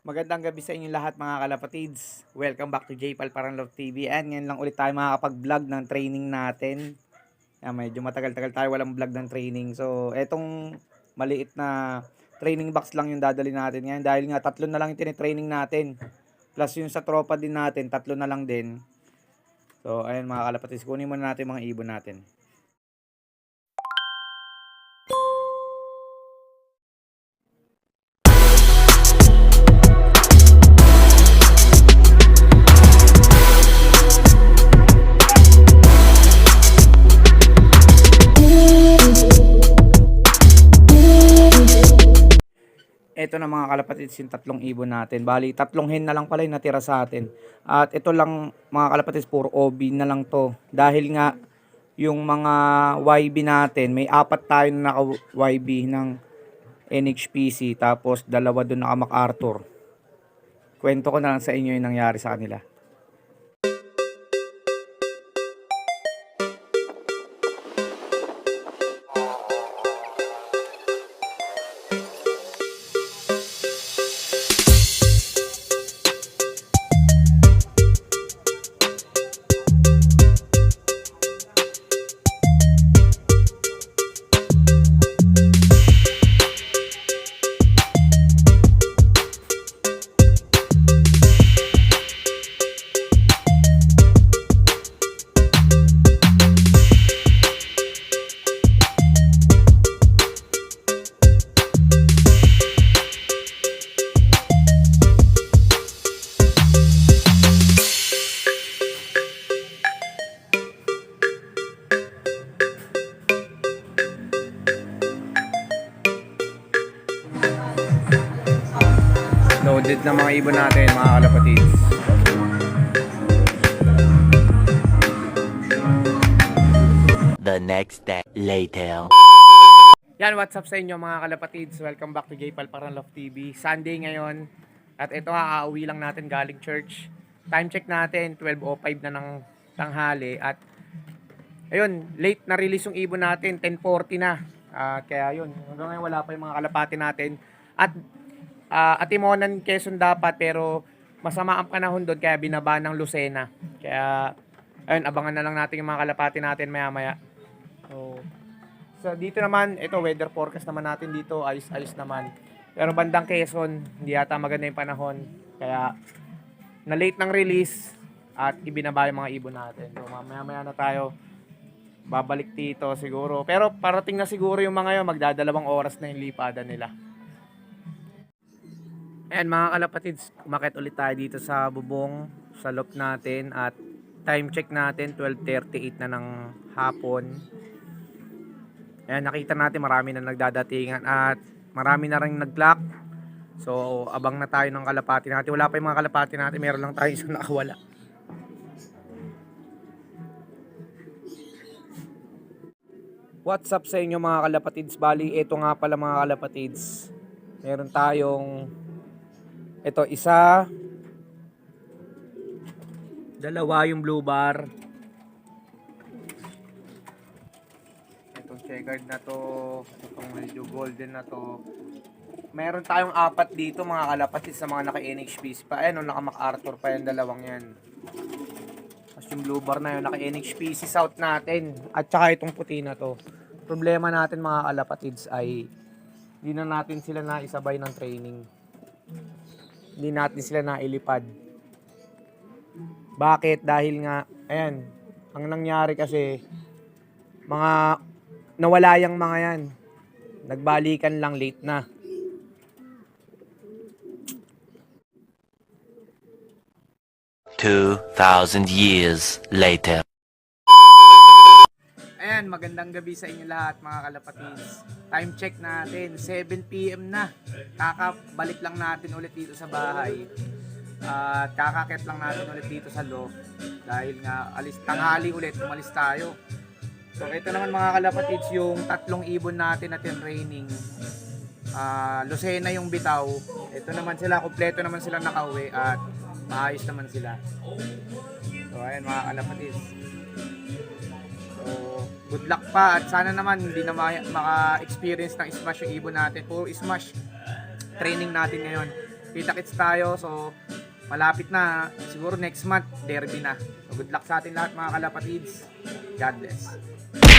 Magandang gabi sa inyo lahat mga kalapatids. Welcome back to JPal Parang Love TV. And ngayon lang ulit tayo makakapag-vlog ng training natin. Yan, medyo matagal-tagal tayo walang vlog ng training. So, etong maliit na training box lang yung dadali natin ngayon. Dahil nga tatlo na lang yung tinitraining natin. Plus yung sa tropa din natin, tatlo na lang din. So, ayun mga kalapatids. Kunin muna natin mga ibon natin. Ito na mga kalapatids yung tatlong ibon natin. Bali, tatlong hen na lang pala yung natira sa atin. At ito lang mga kalapatids, puro OB na lang to. Dahil nga, yung mga YB natin, may apat tayo na naka-YB ng NHPC. Tapos dalawa doon naka MacArthur. Kwento ko na lang sa inyo yung nangyari sa kanila. Loaded na mga ibon natin, mga kalapatids. The next day later. Yan, what's up sa inyo mga kalapatids? Welcome back to JPal Parang Love TV. Sunday ngayon. At ito nga, auwi lang natin galing church. Time check natin, 12.05 na ng tanghali. At ayun, late na release yung ibon natin, 10.40 na. Ah, kaya yun, hanggang ngayon wala pa yung mga kalapati natin. At uh, Atimonan, Quezon dapat, pero masama ang panahon doon, kaya binaba ng Lucena. Kaya, ayun, abangan na lang natin yung mga kalapati natin maya-maya. So, So dito naman, ito weather forecast naman natin dito, ayos-ayos naman. Pero bandang Quezon, hindi yata maganda yung panahon. Kaya na late ng release at ibinaba yung mga ibon natin. So mamaya-maya na tayo babalik dito siguro. Pero parating na siguro yung mga yun, magdadalawang oras na yung lipada nila. Ayan mga kalapatids, umakit ulit tayo dito sa bubong, sa loop natin at time check natin 12.38 na ng hapon. Ayan, nakita natin marami na nagdadatingan at marami na rin nag-lock. So, abang na tayo ng kalapati natin. Wala pa yung mga kalapati natin. Meron lang tayo isang nakawala. What's up sa inyo mga kalapatids? Bali, ito nga pala mga kalapatids. Meron tayong ito, isa dalawa yung blue bar itong checkered na to, itong medyo golden na to. Meron tayong apat dito mga kalapatid sa mga naka-NHPC pa. Ayan, naka MacArthur pa yung dalawang yan. Tapos yung blue bar na yun, naka NHPC South natin. At saka itong puti na to. Problema natin mga kalapatids ay hindi na natin sila naisabay ng training. Hindi natin sila nailipad. Bakit? Dahil nga, ayan, ang nangyari kasi, mga nawala yung mga yan. Nagbalikan lang late na. Two thousand years later. Ayan, magandang gabi sa inyo lahat mga kalapatids. Time check natin, 7pm na. Kakabalik lang natin ulit dito sa bahay. At kakakit lang natin ulit dito sa loob. Dahil nga, alis, tanghali ulit, umalis tayo. So ito naman mga kalapatids, yung tatlong ibon natin na training. Ah, Lucena yung bitaw. Ito naman sila, kompleto naman sila nakauwi at maayos naman sila. So ayan mga kalapatids. So, good luck pa at sana naman hindi na ma- maka-experience ng smash yung ibon natin. Puro smash training natin ngayon. kita-kits tayo. So, malapit na. Siguro next month, derby na. So, good luck sa atin lahat mga kalapatids. God bless.